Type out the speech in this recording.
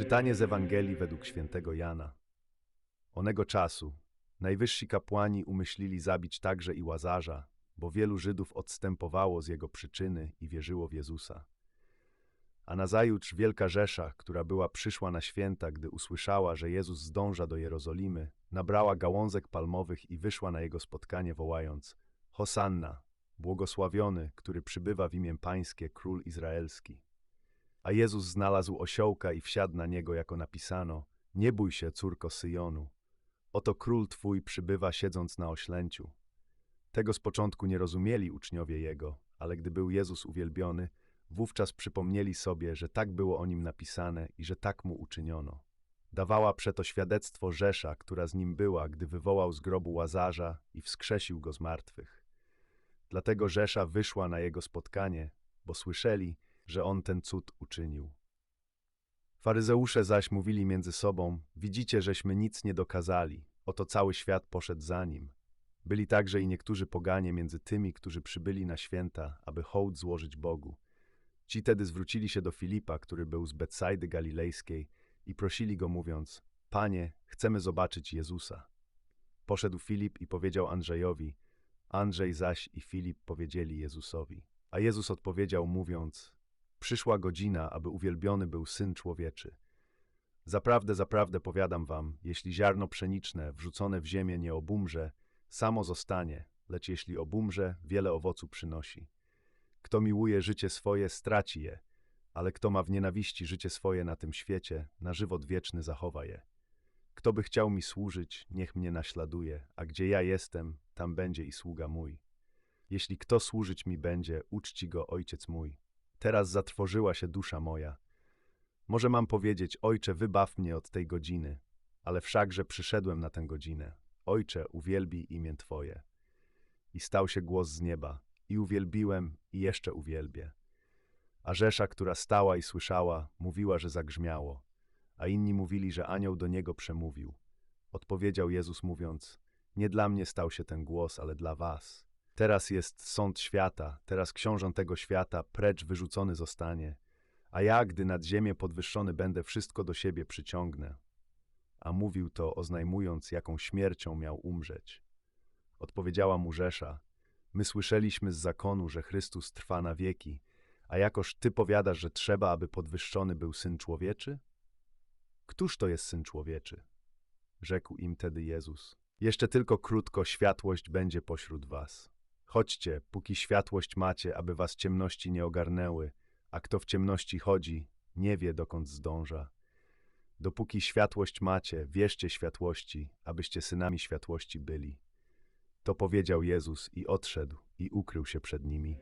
Czytanie z Ewangelii według świętego Jana. Onego czasu najwyżsi kapłani umyślili zabić także i Łazarza, bo wielu Żydów odstępowało z jego przyczyny i wierzyło w Jezusa. A nazajutrz wielka Rzesza, która była przyszła na święta, gdy usłyszała, że Jezus zdąża do Jerozolimy, nabrała gałązek palmowych i wyszła na jego spotkanie, wołając: Hosanna, błogosławiony, który przybywa w imię Pańskie, król izraelski. A Jezus znalazł osiołka i wsiadł na niego, jako napisano: Nie bój się, córko Syjonu. Oto król twój przybywa, siedząc na oślęciu. Tego z początku nie rozumieli uczniowie jego, ale gdy był Jezus uwielbiony, wówczas przypomnieli sobie, że tak było o nim napisane i że tak mu uczyniono. Dawała przeto świadectwo Rzesza, która z nim była, gdy wywołał z grobu Łazarza i wskrzesił go z martwych. Dlatego Rzesza wyszła na jego spotkanie, bo słyszeli, że on ten cud uczynił. Faryzeusze zaś mówili między sobą: Widzicie, żeśmy nic nie dokazali, oto cały świat poszedł za nim. Byli także i niektórzy poganie między tymi, którzy przybyli na święta, aby hołd złożyć Bogu. Ci tedy zwrócili się do Filipa, który był z Betsajdy Galilejskiej, i prosili go, mówiąc: Panie, chcemy zobaczyć Jezusa. Poszedł Filip i powiedział Andrzejowi, Andrzej zaś i Filip powiedzieli Jezusowi. A Jezus odpowiedział, mówiąc: Przyszła godzina, aby uwielbiony był syn człowieczy. Zaprawdę, zaprawdę powiadam wam, jeśli ziarno pszeniczne wrzucone w ziemię nie obumrze, samo zostanie, lecz jeśli obumrze, wiele owocu przynosi. Kto miłuje życie swoje, straci je, ale kto ma w nienawiści życie swoje na tym świecie, na żywot wieczny zachowa je. Kto by chciał mi służyć, niech mnie naśladuje, a gdzie ja jestem, tam będzie i sługa mój. Jeśli kto służyć mi będzie, uczci go ojciec mój. Teraz zatrwożyła się dusza moja. Może mam powiedzieć, ojcze, wybaw mnie od tej godziny, ale wszakże przyszedłem na tę godzinę. Ojcze, uwielbij imię Twoje. I stał się głos z nieba, i uwielbiłem, i jeszcze uwielbię. A Rzesza, która stała i słyszała, mówiła, że zagrzmiało, a inni mówili, że anioł do niego przemówił. Odpowiedział Jezus mówiąc, nie dla mnie stał się ten głos, ale dla was. Teraz jest sąd świata, teraz książę tego świata precz wyrzucony zostanie, a ja, gdy nad ziemię podwyższony będę, wszystko do siebie przyciągnę. A mówił to, oznajmując, jaką śmiercią miał umrzeć. Odpowiedziała mu Rzesza, my słyszeliśmy z zakonu, że Chrystus trwa na wieki, a jakoż ty powiadasz, że trzeba, aby podwyższony był Syn Człowieczy? Któż to jest Syn Człowieczy? Rzekł im tedy Jezus. Jeszcze tylko krótko światłość będzie pośród was. Chodźcie, póki światłość macie, aby was ciemności nie ogarnęły, a kto w ciemności chodzi, nie wie, dokąd zdąża. Dopóki światłość macie, wierzcie światłości, abyście synami światłości byli. To powiedział Jezus i odszedł i ukrył się przed nimi.